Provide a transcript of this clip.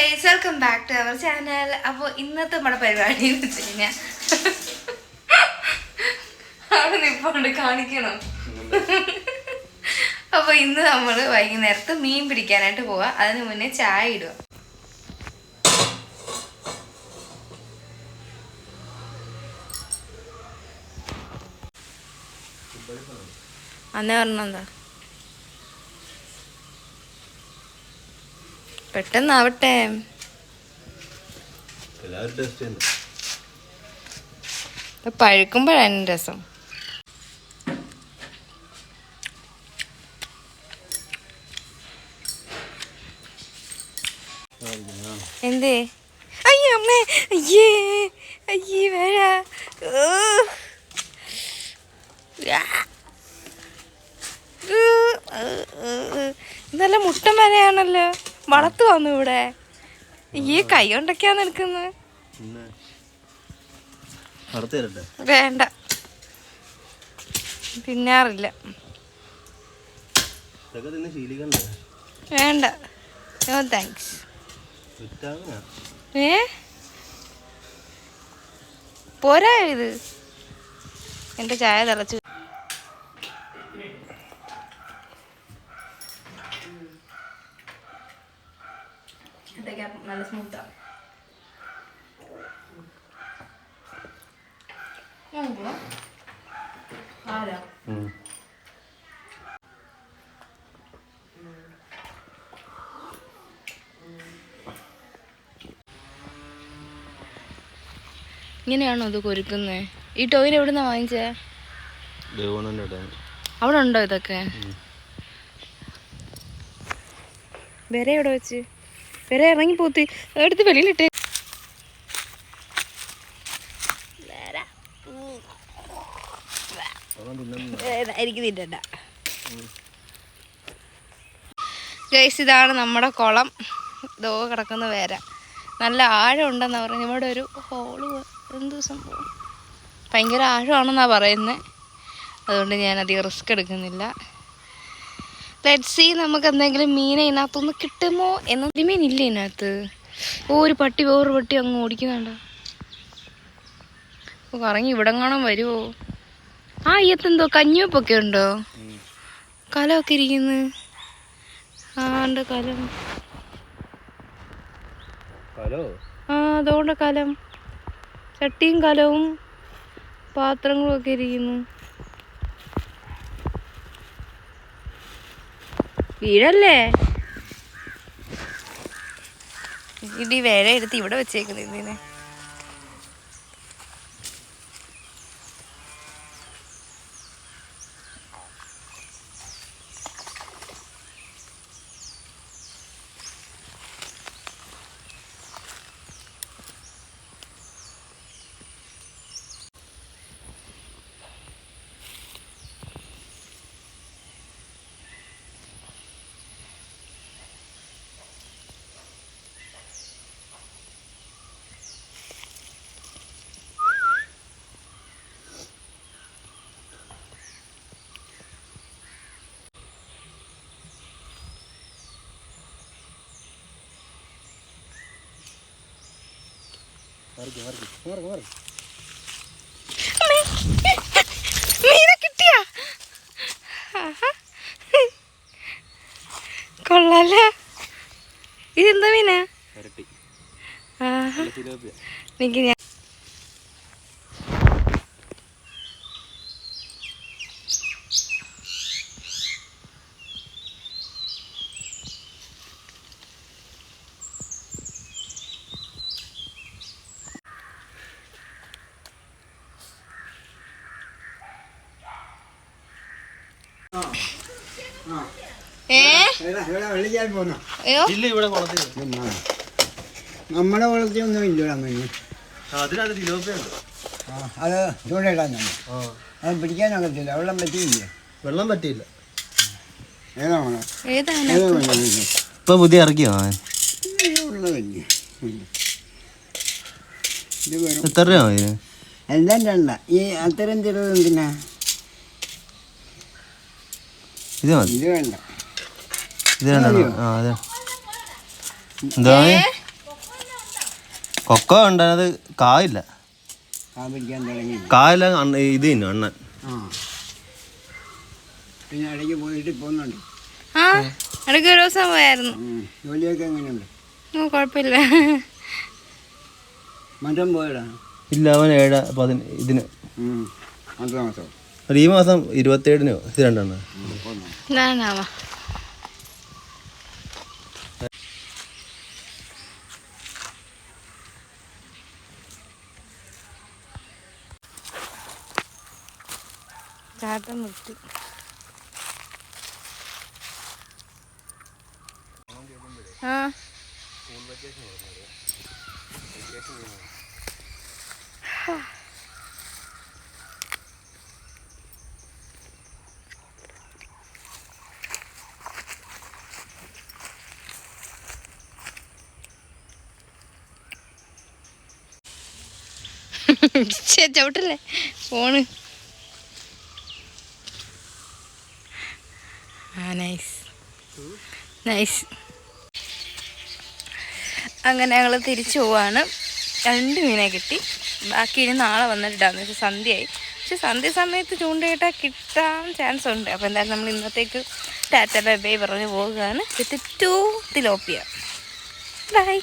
Guys welcome back to our channel അപ്പോൾ ഇന്നത്തെ നമ്മുടെ പരിപാടി എന്ന് വെച്ച് കഴിഞ്ഞാൽ അവിടെ നിപ്പോണ്ട് കാണിക്കണം. അപ്പോൾ ഇന്ന് നമ്മൾ വൈകുന്നേരത്ത് മീൻ പിടിക്കാനായിട്ട് പോവാ. അതിന് മുന്നേ ചായ ഇടുക അന്നേ പറഞ്ഞെന്താ പെട്ടെന്നാവട്ടെ. പഴുക്കുമ്പോഴാണ് രസം. എന്തേ? അയ്യോ അമ്മേ. അയ്യേ. അയ്യേ വേഴ നല്ല മുട്ടൻ വരെയാണല്ലോ വളർത്തു വന്നു ഇവിടെ. ഈ കൈ കൊണ്ടൊക്കെയാ നിൽക്കുന്നത്. വേണ്ട. തിന്നാറില്ല. വേണ്ട. നോ താങ്ക്സ് ഏ? പോരാ ഇത്. എന്റെ ചായ തിളച്ചു. നല്ല സ്മൂത്താ ആരാ? ഇങ്ങനെയാണോ ഇത് കൊരുക്കുന്നത് ഈ ടോയിൻ എവിടുന്നാ വാങ്ങിച്ചേ? അവിടെ ഉണ്ടോ ഇതൊക്കെ? വേറെ എവിടെ വെച്ച്? വിര ഇറങ്ങി പോത്തി. എടുത്ത് വെളിയിലിട്ട്. എനിക്ക് തിന്നണ്ട. ഗൈസ് ഇതാണ് നമ്മുടെ കുളം. ദോ കിടക്കുന്ന വേര. നല്ല ആഴം ഉണ്ടെന്നാ പറയുന്നത് ഇവിടെ ഒരു ഹോൾ എന്ത് സംഭവം? ഭയങ്കര ആഴമാണെന്നാ പറയുന്നത് അതുകൊണ്ട് ഞാൻ അധികം റിസ്ക് എടുക്കുന്നില്ല. ലെറ്റ് സീ നമുക്ക് എന്തെങ്കിലും മീനെ ഇതിനകത്തൊന്ന് കിട്ടുമോ എന്ന. മീൻ ഇല്ല ഇതിനകത്ത്? ഓ ഒരു പട്ടി വേറൊരു പട്ടി അങ്ങ് ഓടിക്കുന്നുണ്ടോ. ഓ കറങ്ങി ഇവിടെ കാണാൻ വരുമോ ആ അയ്യത്തെന്തോ കഞ്ഞിവെപ്പൊക്കെ ഉണ്ടോ? കലമൊക്കെ ഇരിക്കുന്നു. ആ ഉണ്ട് കലം? ആ അതുകൊണ്ട് കലം. ചട്ടിയും കലവും പാത്രങ്ങളും ഒക്കെ ഇരിക്കുന്നു. വീടല്ലേ ഇടി വേറെ എടുത്ത് ഇവിടെ വെച്ചേക്കുന്നു ഇതിനെ മീനെ കിട്ടിയ? കൊള്ളാല. ഇതെന്താ മീനാ? ആഹാ. ഞാൻ ഏ വെള്ളിച്ചാൽ പോന്നോ അയ്യോ ഇല്ല ഇവിടെ കുളത്തിൽ നമ്മുടെ വളർത്തി ഒന്നും ഇല്ല അത് ചൂണ്ടയിടാൻ തന്നെ. അത് പിടിക്കാനൊക്കത്തില്ല വെള്ളം പറ്റിയില്ല? വെള്ളം പറ്റിയില്ല. ഇപ്പൊ പുതിയ ഇറക്കിയോ എത്ര രൂപ എന്താ രണ്ട. ഈ അത്തരം ചെറുത് എന്തിനാ? ഇത് മതി. ഇത് വേണ്ട. ഇത് രണ്ടെണ്ണം ആ അതെ എന്താ കൊക്ക ഉണ്ടായത് കായില്ല കായില്ല അണ്ണ ഇത് തന്നെ അണ്ണൻ. ആ. പിന്നെ ഇടയ്ക്ക് പോയിട്ട് പോകുന്നുണ്ട്. ആ ഇടയ്ക്ക് ഒരു ദിവസം പോയായിരുന്നു. ഉം. ജോലിയൊക്കെ എങ്ങനെയുണ്ട്? ഓ കുഴപ്പമില്ല. മറ്റം പോയടാ ഇല്ല അവൻ ഏഴ് പതിന ഇതിന്. അടുത്ത മാസം ഈ മാസം ഇരുപത്തേഴിനോ ഇത് രണ്ടെണ്ണം. നിർത്തി ആ. ചവിട്ടല്ലേ ഫോണ്. നൈസ് അങ്ങനെ ഞങ്ങൾ തിരിച്ചു പോവാണ്. രണ്ട് മീനെ കിട്ടി. ബാക്കി ഇനി നാളെ വന്നിട്ടാന്ന് പക്ഷെ സന്ധ്യയായി. പക്ഷെ സന്ധ്യ സമയത്ത് ചൂണ്ടയിട്ടാൽ കിട്ടാൻ ചാൻസ് ഉണ്ട്. അപ്പോൾ എന്തായാലും നമ്മൾ ഇന്നത്തേക്ക് ടാറ്റ ബൈ പറഞ്ഞ് പോവുകയാണ്. വിത്ത് ടു തിലോപ്പിയ. ബൈ